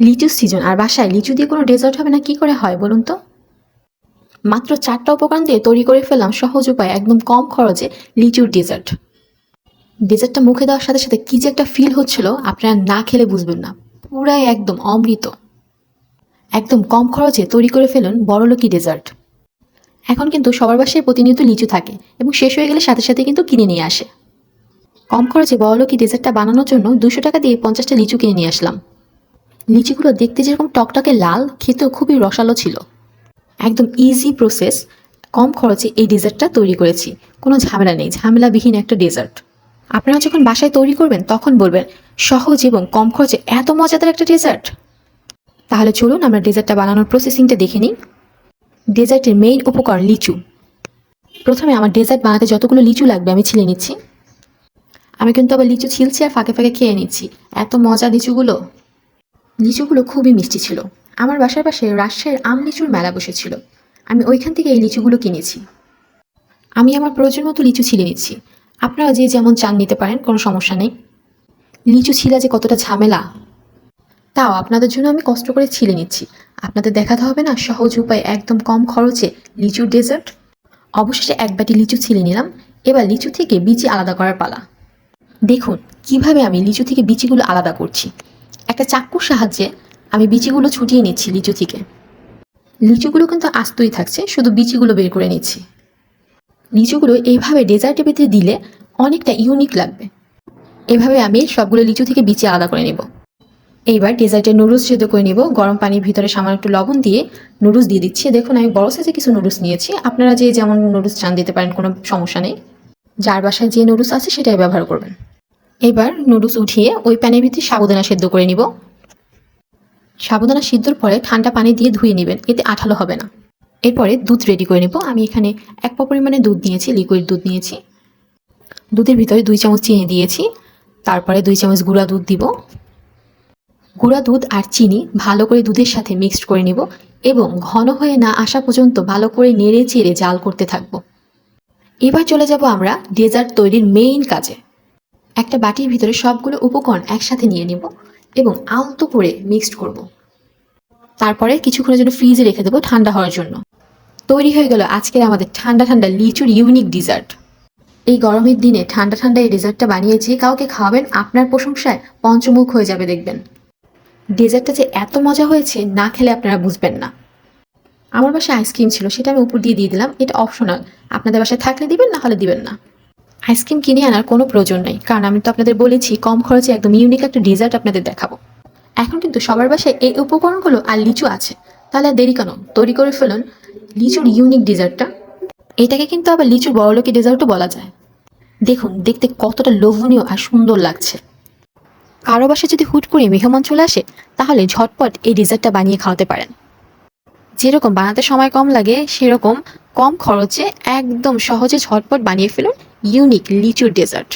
লিচু সিজন, আর বাসায় লিচু দিয়ে কোনো ডেজার্ট হবে না, কি করে হয় বলুন তো? মাত্র চারটা উপকরণ দিয়ে তৈরি করে ফেললাম সহজ উপায়, একদম কম খরচে লিচুর ডেজার্ট। ডেজার্টটা মুখে দেওয়ার সাথে সাথে কী যে একটা ফিল হচ্ছিল, আপনারা না খেলে বুঝবেন না। পুরাই একদম অমৃত। একদম কম খরচে তৈরি করে ফেলুন বড়লোকি ডেজার্ট। এখন কিন্তু সবার বাসায় প্রতিনিয়ত লিচু থাকে এবং শেষ হয়ে গেলে সাথে সাথে কিন্তু কিনে নিয়ে আসে। কম খরচে বড়লোকি ডেজার্টটা বানানোর জন্য দুশো টাকা দিয়ে পঞ্চাশটা লিচু কিনে নিয়ে আসলাম। লিচিগুলো দেখতে যেরকম টকটকে লাল, খেতেও খুবই রসালো ছিল। একদম ইজি প্রসেস কম খরচে এই ডেজার্টটা তৈরি করেছি। কোনো ঝামেলা নেই, ঝামেলাবিহীন একটা ডেজার্ট। আপনারা যখন বাসায় তৈরি করবেন, তখন বলবেন, সহজ এবং কম খরচে এত মজাদার একটা ডেজার্ট। তাহলে চলুন, আমরা ডেজার্টটা বানানোর প্রসেসিংটা দেখে নিই। ডেজার্টের মেইন উপকরণ লিচু। প্রথমে আমার ডেজার্ট বানাতে যতগুলো লিচু লাগবে, আমি ছিলে নিচ্ছি। আমি কিন্তু আবার লিচু ছিলছি আর ফাঁকে ফাঁকে খেয়ে নিচ্ছি। এত মজা লিচুগুলো। লিচুগুলো খুবই মিষ্টি ছিল। আমার বাসার পাশে রাজশাহীর আম লিচুর মেলা বসেছিল। আমি ওইখান থেকে এই লিচুগুলো কিনেছি। আমি আমার প্রয়োজন মতো লিচু ছিলে নিচ্ছি। আপনারা যে যেমন চান নিতে পারেন, কোনো সমস্যা নেই। লিচু ছিলা যে কতটা ঝামেলা, তাও আপনাদের জন্য আমি কষ্ট করে ছিলে নিচ্ছি। আপনাদের দেখাতে হবে না, সহজ উপায় একদম কম খরচে লিচুর ডেজার্ট। অবশেষে এক বাটি লিচু ছিলে নিলাম। এবার লিচু থেকে বিচি আলাদা করার পালা। দেখুন, কীভাবে আমি লিচু থেকে বিচিগুলো আলাদা করছি। একটা চাক্কুর সাহায্যে আমি বিচিগুলো ছুটিয়ে নিচ্ছি লিচু থেকে। লিচুগুলো কিন্তু আস্তই থাকছে, শুধু বিচিগুলো বের করে নিচ্ছি। লিচুগুলো এইভাবে ডেজার্টের ভিতরে দিলে অনেকটা ইউনিক লাগবে। এভাবে আমি সবগুলো লিচু থেকে বিচি আলাদা করে নেব। এইবার ডেজার্টে নুডলস সেদ্ধ করে নিব। গরম পানির ভিতরে সামান্য একটু লবণ দিয়ে নুডলস দিয়ে দিচ্ছি। দেখুন, আমি বড় সাইজে কিছু নুডলস নিয়েছি। আপনারা যে যেমন নুডলস চান দিতে পারেন, কোনো সমস্যা নেই। যার বাসায় যে নুডলস আছে, সেটাই ব্যবহার করবেন। এবার নুডলস উঠিয়ে ওই প্যানের ভিতরে সাবুদানা সেদ্ধ করে নিব। সাবুদানা সিদ্ধর পরে ঠান্ডা পানি দিয়ে ধুয়ে নেবেন, এতে আঠালো হবে না। এরপরে দুধ রেডি করে নেব। আমি এখানে এক পা পরিমাণে দুধ নিয়েছি লিকুইড দুধ নিয়েছি। দুধের ভিতরে দুই চামচ চিনি দিয়েছি, তারপরে দুই চামচ গুঁড়া দুধ দিব। গুঁড়া দুধ আর চিনি ভালো করে দুধের সাথে মিক্সড করে নেব এবং ঘন হয়ে না আসা পর্যন্ত ভালো করে নেড়ে চেড়ে জাল করতে থাকব। এবার চলে যাব আমরা ডেজার্ট তৈরির মেইন কাজে। একটা বাটির ভিতরে সবগুলো উপকরণ একসাথে নিয়ে নেব এবং আলতো করে মিক্সড করব। তারপরে কিছুক্ষণের জন্য ফ্রিজে রেখে দেবো ঠান্ডা হওয়ার জন্য। তৈরি হয়ে গেল আজকের আমাদের ঠান্ডা ঠান্ডা লিচুর ইউনিক ডিজার্ট এই গরমের দিনে ঠান্ডা ঠান্ডা এই ডেজার্টটা বানিয়ে যে কাউকে খাওয়াবেন, আপনার প্রশংসায় পঞ্চমুখ হয়ে যাবে দেখবেন। ডেজার্টটা যে এত মজা হয়েছে, না খেলে আপনারা বুঝবেন না। আমার বাসায় আইসক্রিম ছিল, সেটা আমি উপর দিয়ে দিয়ে দিলাম, এটা অপশনাল আপনাদের বাসায় থাকলে দিবেন, না হলে দিবেন না। আইসক্রিম কিনে আনার কোনো প্রয়োজন নেই। কারণ আমি তো আপনাদের বলেছি, কম খরচে একদম ইউনিক একটা ডেজার্ট আপনাদের দেখাবো। এখন কিন্তু সবার বাসায় এই উপকরণগুলো আর লিচু আছে। তাহলে দেরি কেন? তৈরি করে ফেলুন লিচুর ইউনিক ডেজার্টটা এটাকে কিন্তু আবার লিচুর বড়লোকি ডেজার্টও বলা যায়। দেখুন, দেখতে কতটা লোভনীয় আর সুন্দর লাগছে। কারও বাসায় যদি হুট করে মেহমান চলে আসে, তাহলে ঝটপট এই ডেজার্টটা বানিয়ে খাওয়াতে পারেন। যেরকম বানাতে সময় কম লাগে, সেরকম কম খরচে একদম সহজে ঝটপট বানিয়ে ফেলুন। ইউনিক লিচুর ডেজার্ট